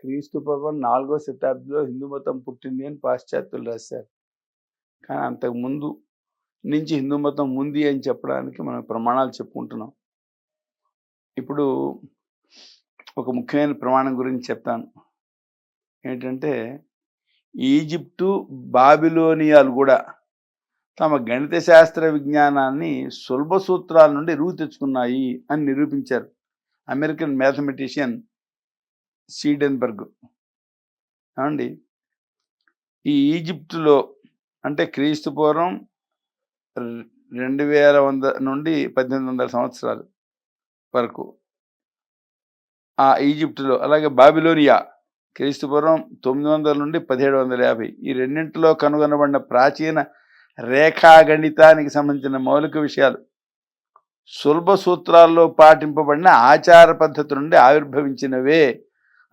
క్రీస్తు పూర్వం నాలుగో శతాబ్దిలో హిందూ మతం పుట్టింది అని పాశ్చాత్యులు రాశారు. కానీ అంతకు ముందు నుంచి హిందూ మతం ఉంది అని చెప్పడానికి మనం ప్రమాణాలు చెప్పుకుంటున్నాం. ఇప్పుడు ఒక ముఖ్యమైన ప్రమాణం గురించి చెప్తాను. ఏంటంటే ఈజిప్టు బాబిలోనియాలు కూడా తమ గణిత శాస్త్ర విజ్ఞానాన్ని సులభ సూత్రాల నుండి రూ తెచ్చుకున్నాయి అని నిరూపించారు. American mathematician Seidenberg. ఏమండి? ఈ ఈజిప్టులో అంటే క్రీస్తు పూర్వం రెండు వేల వంద నుండి పద్దెనిమిది వందల సంవత్సరాలు వరకు ఆ ఈజిప్టులో అలాగే బాబిలోనియా క్రీస్తు పూర్వం తొమ్మిది వందల నుండి పదిహేడు వందల యాభై ఈ రెండింటిలో కనుగొనబడిన ప్రాచీన రేఖాగణితానికి సంబంధించిన మౌలిక విషయాలు. సులభ సూత్రాల్లో పాటింపబడిన ఆచార పద్ధతి నుండి ఆవిర్భవించినవే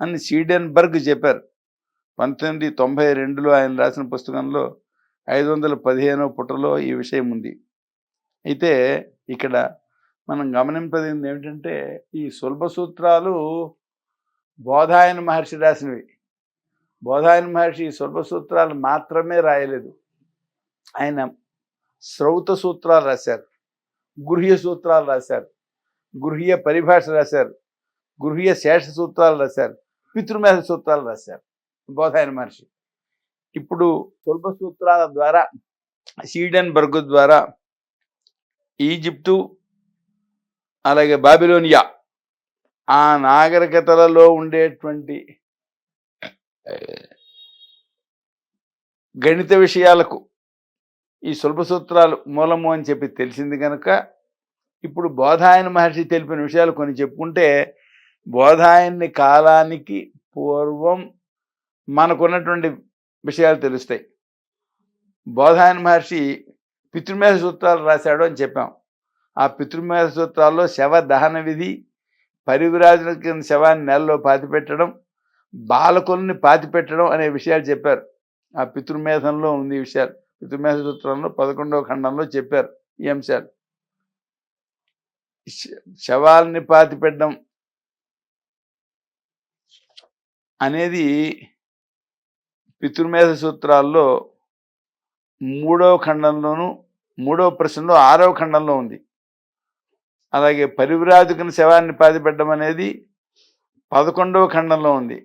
అని సీడెన్బర్గ్ చెప్పారు. పంతొమ్మిది తొంభై రెండులో ఆయన రాసిన పుస్తకంలో ఐదు వందల పదిహేనో పుటలో ఈ విషయం ఉంది. అయితే ఇక్కడ మనం గమనింపదింది ఏమిటంటే ఈ సులభ సూత్రాలు బోధాయన మహర్షి రాసినవి. బోధాయన మహర్షి ఈ సులభ సూత్రాలు మాత్రమే రాయలేదు. ఆయన శ్రౌత సూత్రాలు రాశారు. గృహ్య సూత్రాలు రాశారు. గృహ్య పరిభాష రాశారు. గృహ్య శేష సూత్రాలు రాశారు. పితృమేధ సూత్రాలు రాశారు. బోధాయన మహర్షి. ఇప్పుడు స్వల్ప సూత్రాల ద్వారా సీడెన్ బర్గు ద్వారా ఈజిప్టు అలాగే బాబిలోనియా ఆ నాగరికతలలో ఉండేటువంటి గణిత విషయాలకు ఈ సులభ సూత్రాలు మూలము అని చెప్పి తెలిసింది కనుక ఇప్పుడు బోధాయన మహర్షి తెలిపిన విషయాలు కొన్ని చెప్పుకుంటే బోధాయన్ని కాలానికి పూర్వం మనకున్నటువంటి విషయాలు తెలుస్తాయి. బోధాయన మహర్షి పితృమేధ సూత్రాలు రాశాడు అని చెప్పాం. ఆ పితృమేధ సూత్రాల్లో శవ దహన విధి పరివిరాజుల కింద శవాన్ని నెలలో పాతిపెట్టడం బాలకుల్ని పాతిపెట్టడం అనే విషయాలు చెప్పారు. ఆ పితృమేధంలో ఉంది విషయాలు. పితృమేధ సూత్రంలో పదకొండవ ఖండంలో చెప్పారు ఈ అంశాలు. శ- శవాల్ని పాతిపెట్టడం అనేది పితృమేధ సూత్రాల్లో మూడవ ఖండంలోను మూడవ ప్రశ్నలో ఆరవ ఖండంలో ఉంది. అలాగే పరివ్రాజకుని శవాన్ని పాతిపెట్టడం అనేది పదకొండవ ఖండంలో ఉంది.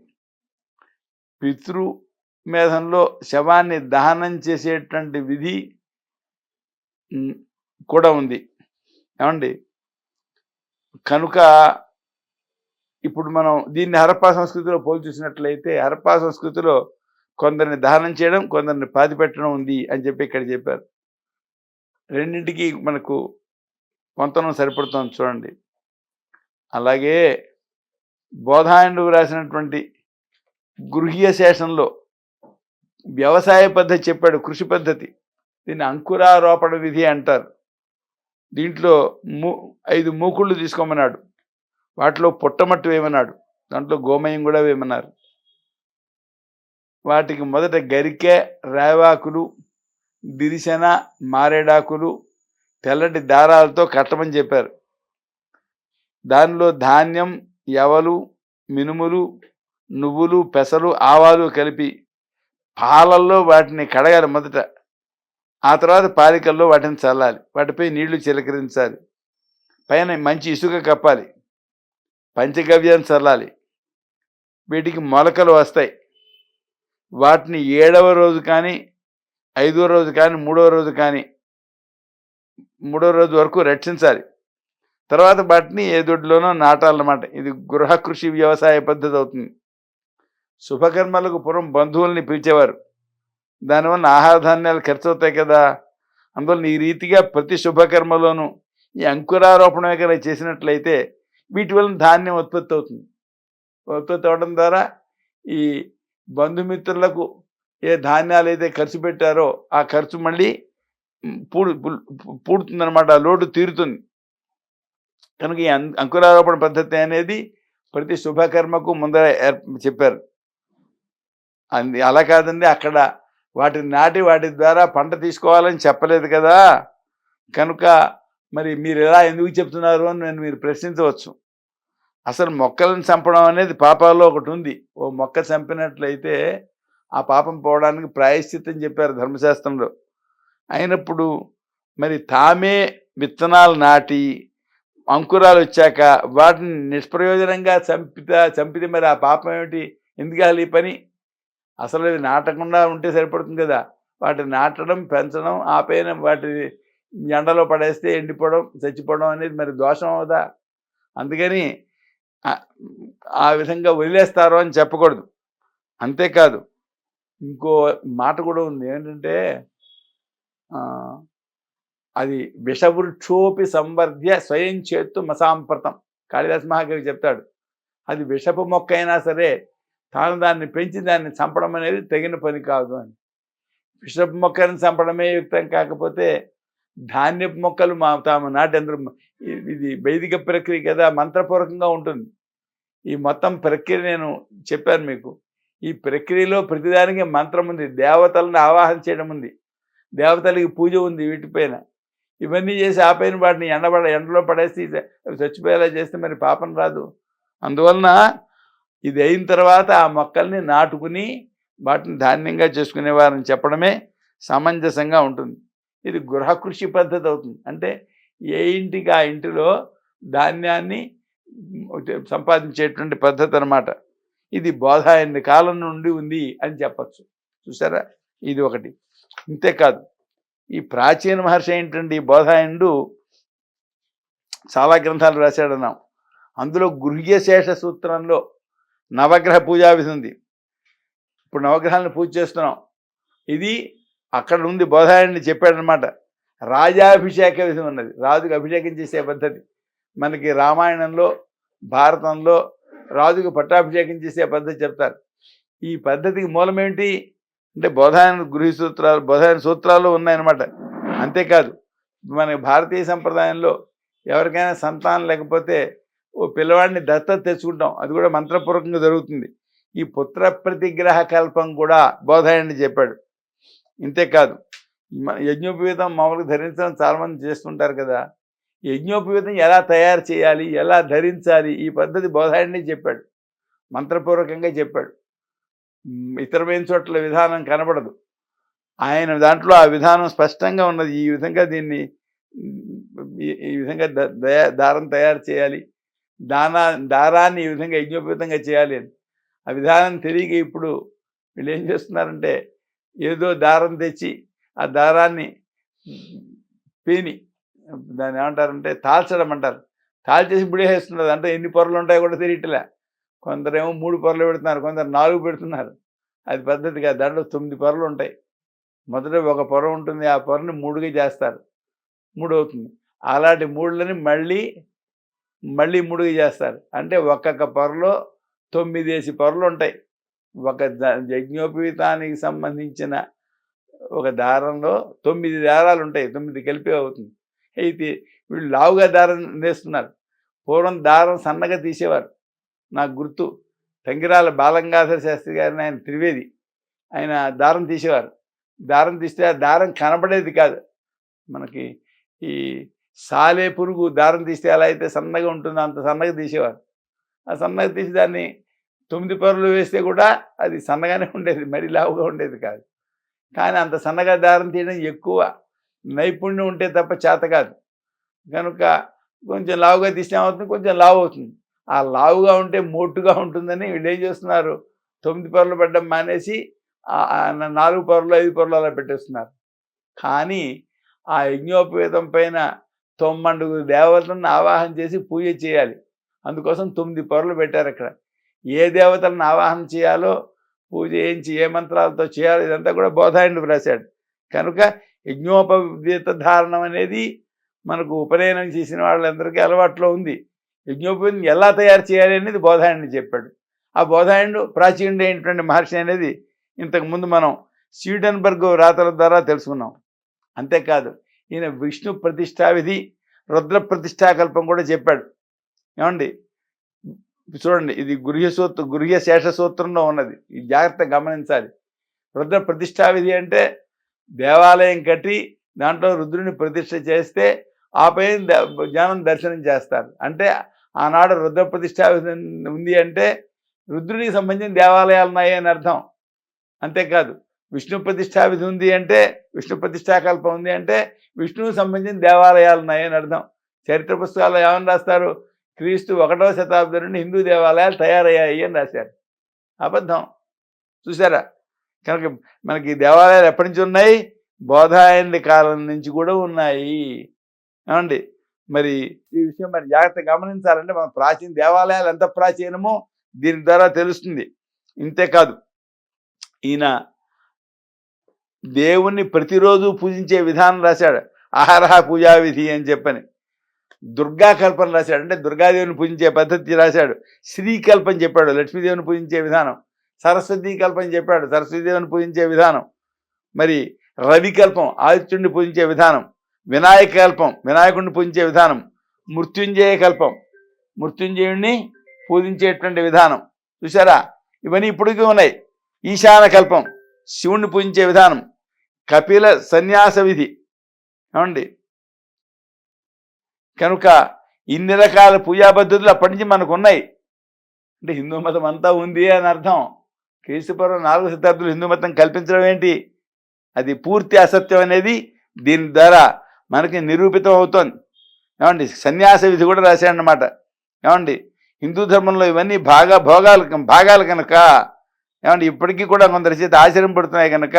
పితృ మేధంలో శవాన్ని దహనం చేసేటువంటి విధి కూడా ఉంది. ఏమండి? కనుక ఇప్పుడు మనం దీన్ని హరప్పా సంస్కృతిలో పోల్చి చూసినట్లయితే హరప్పా సంస్కృతిలో కొందరిని దహనం చేయడం కొందరిని పాతిపెట్టడం ఉంది అని చెప్పి ఇక్కడ చెప్పారు. రెండింటికి మనకు పొంతనం సరిపడుతుంది చూడండి. అలాగే బోధాయనుడు రాసినటువంటి గృహ్య శేషంలో వ్యవసాయ పద్ధతి చెప్పాడు కృషి పద్ధతి. దీన్ని అంకురారోపణ విధి అంటారు. దీంట్లో మూ ఐదు మూకుళ్ళు తీసుకోమన్నాడు. వాటిలో పుట్టమట్టు వేయమన్నాడు. దాంట్లో గోమయం కూడా వేయమన్నారు. వాటికి మొదట గరికె రావాకులు దిరిశన మారేడాకులు తెల్లటి దారాలతో కట్టమని చెప్పారు. దానిలో ధాన్యం యవలు మినుములు నువ్వులు పెసలు ఆవాలు కలిపి పాలల్లో వాటిని కడగాలి మొదట. ఆ తర్వాత పాలికల్లో వాటిని చల్లాలి. వాటిపై నీళ్ళు చిలకరించాలి. పైన మంచి ఇసుక కప్పాలి. పంచగవ్యాన్ని చల్లాలి. వీటికి మొలకలు వస్తాయి. వాటిని ఏడవ రోజు కానీ ఐదవ రోజు కానీ మూడవ రోజు కానీ మూడో రోజు వరకు రక్షించాలి. తర్వాత వాటిని ఏ దొడ్లోనో నాటాలన్నమాట. ఇది గృహ కృషి వ్యవసాయ పద్ధతి అవుతుంది. శుభకర్మలకు పూర్వం బంధువుల్ని పిలిచేవారు. దానివల్ల ఆహార ధాన్యాలు ఖర్చు అవుతాయి కదా. అందువల్ల ఈ రీతిగా ప్రతి శుభకర్మలోనూ ఈ అంకురారోపణ కనుక చేసినట్లయితే వీటి వలన ధాన్యం ఉత్పత్తి అవుతుంది. ఉత్పత్తి అవడం ద్వారా ఈ బంధుమిత్రులకు ఏ ధాన్యాలు అయితే ఖర్చు పెట్టారో ఆ ఖర్చు మళ్ళీ పూడు పూడుతుందనమాట ఆ లోటు తీరుతుంది. కనుక ఈ అం- అంకురారోపణ పద్ధతి అనేది ప్రతి శుభకర్మకు ముందర ఏర్ప- చెప్పారు. అంది అలా కాదండి అక్కడ వాటిని నాటి వాటి ద్వారా పంట తీసుకోవాలని చెప్పలేదు కదా! కనుక మరి మీరు ఎలా ఎందుకు చెప్తున్నారు అని నేను మీరు ప్రశ్నించవచ్చు. అసలు మొక్కలను చంపడం అనేది పాపాల్లో ఒకటి ఉంది. ఓ మొక్క చంపినట్లయితే ఆ పాపం పోవడానికి ప్రాయశ్చిత్తం చెప్పారు ధర్మశాస్త్రంలో. అయినప్పుడు మరి తామే విత్తనాలు నాటి అంకురాలు వచ్చాక వాటిని నిష్ప్రయోజనంగా చంపితే చంపితే మరి ఆ పాపం ఏమిటి? ఎందుకు ఈ పని? అసలు అది నాటకుండా ఉంటే సరిపడుతుంది కదా. వాటిని నాటడం పెంచడం ఆపైన వాటి ఎండలో పడేస్తే ఎండిపోవడం చచ్చిపోవడం అనేది మరి దోషం అవుదా? అందుకని ఆ- విధంగా వదిలేస్తారు అని చెప్పకూడదు. అంతేకాదు ఇంకో మాట కూడా ఉంది. ఏంటంటే అది విషవృక్షోపి సంవర్ధ్య స్వయం చేత్తు మసాంప్రతం కాళిదాస్ మహాకవి చెప్తాడు అది విషపు మొక్క అయినా సరే తాను దాన్ని పెంచి దాన్ని చంపడం అనేది తగిన పని కాదు అని. విషపు మొక్కని చంపడమే యుక్తం కాకపోతే ధాన్యపు మొక్కలు మా తాము నాటేంద్ర ఇది వైదిక ప్రక్రియ కదా మంత్రపూర్వకంగా ఉంటుంది. ఈ మొత్తం ప్రక్రియ నేను చెప్పాను మీకు. ఈ ప్రక్రియలో ప్రతిదానికి మంత్రం ఉంది దేవతలను ఆవాహన చేయడం ఉంది దేవతలకి పూజ ఉంది వీటిపైన ఇవన్నీ చేసి ఆపైన వాటిని ఎండబడ ఎండలో పడేసి చచ్చిపోయేలా చేస్తే మరి పాపం రాదు. అందువలన ఇది అయిన తర్వాత ఆ మొక్కల్ని నాటుకుని వాటిని ధాన్యంగా చేసుకునేవారని చెప్పడమే సమంజసంగా ఉంటుంది. ఇది గృహకృషి పద్ధతి అవుతుంది. అంటే ఏ ఇంటికి ఆ ఇంటిలో ధాన్యాన్ని సంపాదించేటువంటి పద్ధతి అన్నమాట. ఇది బోధాయని కాలం నుండి ఉంది అని చెప్పచ్చు. చూసారా? ఇది ఒకటి. ఇంతేకాదు ఈ ప్రాచీన మహర్షి ఏంటంటే ఈ బోధాయనుడు చాలా గ్రంథాలు రాశాడన్నాం. అందులో గృహ్యశేష సూత్రంలో నవగ్రహ పూజా విధి ఉంది. ఇప్పుడు నవగ్రహాలను పూజ చేస్తున్నాం. ఇది అక్కడ ఉంది బోధాయని చెప్పాడనమాట రాజాభిషేక విధం ఉన్నది. రాజుకు అభిషేకం చేసే పద్ధతి. మనకి రామాయణంలో భారతంలో రాజుకు పట్టాభిషేకం చేసే పద్ధతి చెప్తారు. ఈ పద్ధతికి మూలమేంటి? అంటే బోధాయన గృహ సూత్రాలు బోధాయన సూత్రాలు ఉన్నాయన్నమాట. అంతేకాదు మన భారతీయ సంప్రదాయంలో ఎవరికైనా సంతానం లేకపోతే ఓ పిల్లవాడిని దత్తత తెచ్చుకుంటాం. అది కూడా మంత్రపూర్వకంగా జరుగుతుంది. ఈ పుత్ర ప్రతిగ్రహ కల్పం కూడా బోధాయని చెప్పాడు. ఇంతేకాదు మన యజ్ఞోపవీతం మామూలుగా ధరించడం చాలామంది చేస్తుంటారు కదా. యజ్ఞోపవీతం ఎలా తయారు చేయాలి ఎలా ధరించాలి ఈ పద్ధతి బోధాయని చెప్పాడు. మంత్రపూర్వకంగా చెప్పాడు. ఇతరమైన చోట్ల విధానం కనబడదు. ఆయన దాంట్లో ఆ విధానం స్పష్టంగా ఉన్నది. ఈ విధంగా దీన్ని ఈ- విధంగా ద- దయా- దారం తయారు చేయాలి. దానా దారాన్ని ఈ విధంగా యజ్ఞోపేతంగా చేయాలి అని. ఆ విధానం తెలియక ఇప్పుడు వీళ్ళు ఏం చేస్తున్నారంటే ఏదో దారం తెచ్చి ఆ దారాన్ని పీని దాన్ని ఏమంటారంటే తాల్చడం అంటారు. తాల్చేసి బుడేసేస్తున్నారు అంటే ఎన్ని పొరలు ఉంటాయో కూడా తెలియట్లే. కొందరేమో మూడు పొరలు పెడుతున్నారు కొందరు నాలుగు పెడుతున్నారు. అది పద్ధతిగా దాంట్లో తొమ్మిది పొరలు ఉంటాయి. మొదట ఒక పొర ఉంటుంది ఆ పొరని మూడుగా చేస్తారు. మూడు అవుతుంది. అలాంటి మూడులని మళ్ళీ మళ్ళీ మూడుగా చేస్తారు. అంటే ఒక్కొక్క పొరలో తొమ్మిదేసి పొరలు ఉంటాయి. ఒక యజ్ఞోపవీతానికి సంబంధించిన ఒక దారంలో తొమ్మిది దారాలు ఉంటాయి తొమ్మిది కలిపి అవుతుంది. అయితే వీళ్ళు లావుగా దారం నేస్తున్నారు. పూర్వం దారం సన్నగా తీసేవారు. నాకు గుర్తు తంగిరాల బాలంగాధర శాస్త్రి గారిని ఆయన త్రివేది ఆయన దారం తీసేవారు. దారం తీస్తే ఆ దారం కనబడేది కాదు. మనకి ఈ సాలే పురుగు దారం తీస్తే ఎలా అయితే సన్నగా ఉంటుందో? అంత సన్నగా తీసేవారు. ఆ సన్నగా తీసి దాన్ని తొమ్మిది పొరలు వేస్తే కూడా అది సన్నగానే ఉండేది మరీ లావుగా ఉండేది కాదు. కానీ అంత సన్నగా దారం తీయడం ఎక్కువ నైపుణ్యం ఉంటే తప్ప చేత కాదు. కనుక కొంచెం లావుగా తీసినామవుతుంది ఏమవుతుంది? కొంచెం లావు అవుతుంది. ఆ లావుగా ఉంటే మోటుగా ఉంటుందని వీళ్ళు ఏం చేస్తున్నారు? తొమ్మిది పొరలు పడ్డం మానేసి నాలుగు పొరలు ఐదు పొరలు అలా పెట్టేస్తున్నారు. కానీ ఆ యజ్ఞోపవేతం పైన తొమ్మండుగురు దేవతలను ఆవాహన చేసి పూజ చేయాలి. అందుకోసం తొమ్మిది పొరలు పెట్టారు అక్కడ. ఏ దేవతలను ఆవాహన చేయాలో పూజ చేయించి ఏ మంత్రాలతో చేయాలో ఇదంతా కూడా బోధాయనుడు రాశాడు కనుక యజ్ఞోపవీత ధారణం అనేది మనకు ఉపనయనం చేసిన వాళ్ళందరికీ అలవాట్లో ఉంది. యజ్ఞోపవీతం ఎలా తయారు చేయాలి అనేది బోధాయనుడు చెప్పాడు. ఆ బోధాయనుడు ప్రాచీనుడు అయినటువంటి మహర్షి అనేది ఇంతకుముందు మనం స్వీడన్బర్గ్ రాతల ద్వారా తెలుసుకున్నాం. అంతేకాదు ఈయన విష్ణు ప్రతిష్టావిధి రుద్ర ప్రతిష్టాకల్పం కూడా చెప్పాడు. ఏమండి? చూడండి ఇది గృహ్య సూత్ర గృహ్య శేష సూత్రంలో ఉన్నది. ఈ జాగ్రత్త గమనించాలి. రుద్ర ప్రతిష్టా విధి అంటే దేవాలయం కట్టి దాంట్లో రుద్రుని ప్రతిష్ఠ చేస్తే ఆ పైన దర్శనం చేస్తారు. అంటే ఆనాడు రుద్ర ప్రతిష్ట ఉంది అంటే రుద్రునికి సంబంధించిన దేవాలయాలు ఉన్నాయి అని అర్థం. అంతేకాదు విష్ణు ప్రతిష్టా విధి ఉంది అంటే విష్ణు ప్రతిష్టాకల్పం ఉంది అంటే విష్ణువుకి సంబంధించిన దేవాలయాలు ఉన్నాయి అని అర్థం. చరిత్ర పుస్తకాల్లో ఏమని రాస్తారు? క్రీస్తు ఒకటవ శతాబ్దం నుండి హిందూ దేవాలయాలు తయారయ్యాయి అని రాశారు. అబద్ధం. చూసారా కనుక మనకి దేవాలయాలు ఎప్పటి నుంచి ఉన్నాయి? బోధాయని కాలం నుంచి కూడా ఉన్నాయి. ఏమండి? మరి ఈ విషయం మరి జాగ్రత్త గమనించాలంటే మన ప్రాచీన దేవాలయాలు ఎంత ప్రాచీనమో దీని ద్వారా తెలుస్తుంది. ఇంతేకాదు ఈయన దేవుణ్ణి ప్రతిరోజు పూజించే విధానం రాశాడు. ఆహార పూజా విధి అని చెప్పని. దుర్గా కల్పన రాశాడు. అంటే దుర్గాదేవిని పూజించే పద్ధతి రాశాడు. శ్రీకల్పని చెప్పాడు. లక్ష్మీదేవిని పూజించే విధానం. సరస్వతీ కల్పం చెప్పాడు. సరస్వతీదేవిని పూజించే విధానం. మరి రవికల్పం ఆదిత్యుడిని పూజించే విధానం. వినాయక కల్పం వినాయకుడిని పూజించే విధానం. మృత్యుంజయ కల్పం. మృత్యుంజయుడిని పూజించేటువంటి విధానం. చూసారా ఇవన్నీ ఇప్పటికీ ఉన్నాయి. ఈశాన కల్పం శివుణ్ణి పూజించే విధానం. కపిల సన్యాస విధి. ఏమండి? కనుక ఇన్ని రకాల పూజా పద్ధతులు అప్పటి నుంచి మనకు ఉన్నాయి అంటే హిందూ మతం అంతా ఉంది అని అర్థం. క్రీస్తుపూర్వం నాలుగు శతాబ్దులు హిందూ మతం కల్పించడం ఏంటి? అది పూర్తి అసత్యం అనేది దీని ద్వారా మనకి నిరూపితం అవుతోంది. ఏమండి? సన్యాస విధి కూడా రాశాడనమాట ఏమండి? హిందూ ధర్మంలో ఇవన్నీ భాగా భోగాలు భాగాలు కనుక ఏమండి? ఇప్పటికీ కూడా కొందరి చేతి ఆశ్చర్యం పడుతున్నాయి కనుక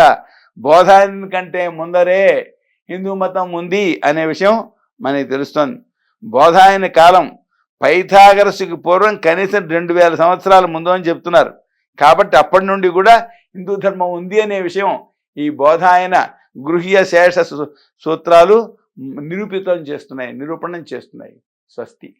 బోధాని కంటే ముందరే హిందూ మతం ఉంది అనే విషయం మనకి తెలుస్తుంది. బోధాయన కాలం పైథాగరస్కి పూర్వం కనీసం రెండు వేల సంవత్సరాల ముందు అని చెప్తున్నారు. కాబట్టి అప్పటి నుండి కూడా హిందూ ధర్మం ఉంది అనే విషయం ఈ బోధాయన గృహ్య శేష సూత్రాలు నిరూపితం చేస్తున్నాయి నిరూపణం చేస్తున్నాయి. స్వస్తి.